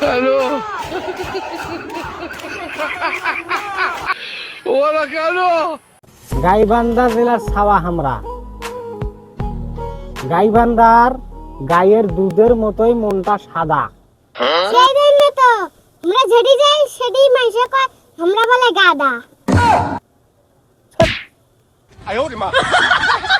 Hello. ওরা কেন? গাইবান্ধা জেলার ছাওয়া হামরা। গাইবান্ধার গায়ের দুধের মতোই মনটা সাদা। সেই তো আমরা যেটি যাই সেটি মাইসে কয় আমরা বলে গাদা।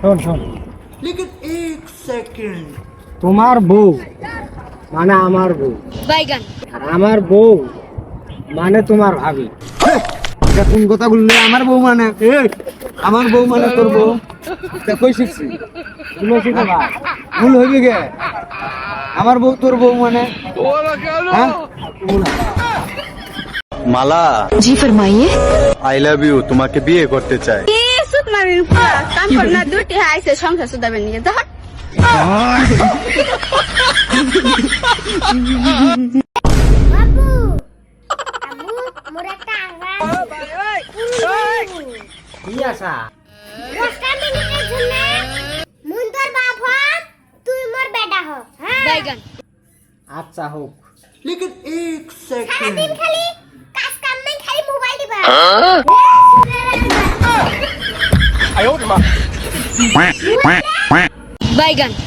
শোন শোন। তোমার বউ মানে আমার বউ। বাইগান। আর আমার বউ মানে তোমার ভাবি। এটা কোন কথা বললে? আমার বউ মানে? আমার বউ মানে তোর বউ? এটা কই শিখছি? তুমি শিখবা ভুল হইবে গে। আমার বউ তোর বউ মানে? হ্যাঁ? মালা। জি ফরমাইয়ে। আই লাভ ইউ তোমাকে বিয়ে করতে চাই। কাম কর না দুটি আইসে সংসার সুদাবেন নিয়ে যাহ আচ্ছা হোক। লেকিন এক সেকেন্ড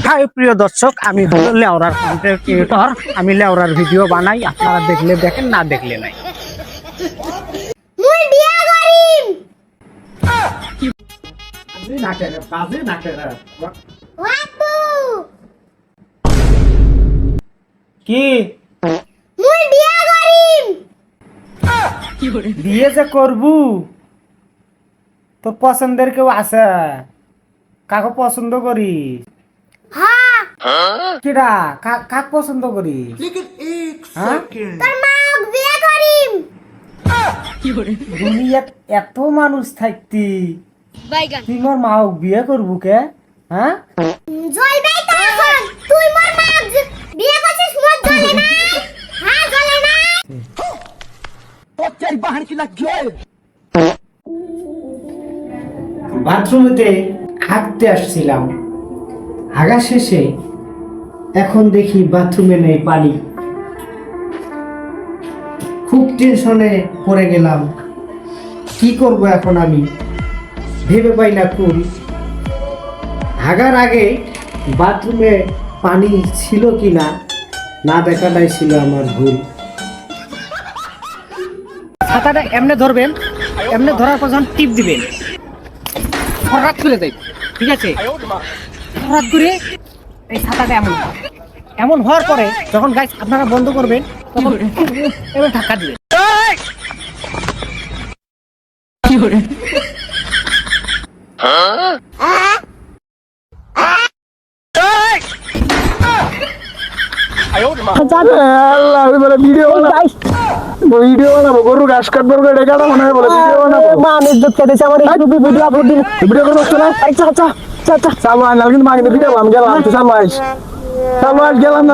হাই প্রিয় দর্শক, আমি হলো লেওরার কন্টেন্ট ক্রিয়েটর আমি লেওরার ভিডিও বানাই, আপনারা দেখলে দেখেন, না দেখলে নাই। কি? বিয়ে যে করবু তোর পছন্দের কেউ আছে? কাকে পছন্দ করি হ্যাঁ। কিরা কাক পছন্দ করি হ্যাঁ? মা দুনিয়াত এত মানুষ থাকতি। তুই মোর মাও বিয়ে করবু কে? হ্যাঁ জ্বলবেই তো এখন তুই মোর মা বিয়া করছিস মোর জ্বলে নাই হ্যাঁ জ্বলে নাই বাথরুমেতে হাঁটতে আসছিলাম। আগা শেষে এখন দেখি বাথরুমে নেই পানি। খুব টেনশনে পড়ে গেলাম। কি করব এখন আমি? ভেবে পাই না কুল হাগার আগে বাথরুমে পানি ছিল কি না না দেখাটাই ছিল আমার ভুল। ছাতাটা এমনি ধরবেন এমনি ধরার পর যখন টিপ দিবেন হঠাৎ করে দেয় ঠিক আছে? হঠাৎ করে এই ছাতাটা এমন এমন হওয়ার পরে যখন গাছ আপনারা বন্ধ করবেন তখন এবার ধাক্কা দিবেন। ভিডিও বানাবো। গরু ঘাস কাটবো এটা কাটা মনে হয় বলে ভিডিও বানাবো। মান ইজ্জত কেটেছে আমার ইউটিউবে ভিডিও আপলোড দিন। ভিডিও করব না আচ্ছা আচ্ছা আচ্ছা চালু আয় কিন্তু মাগিনে ভিডিও আমি গেলাম তুই চালু আইস। চালু আইস গেলাম না।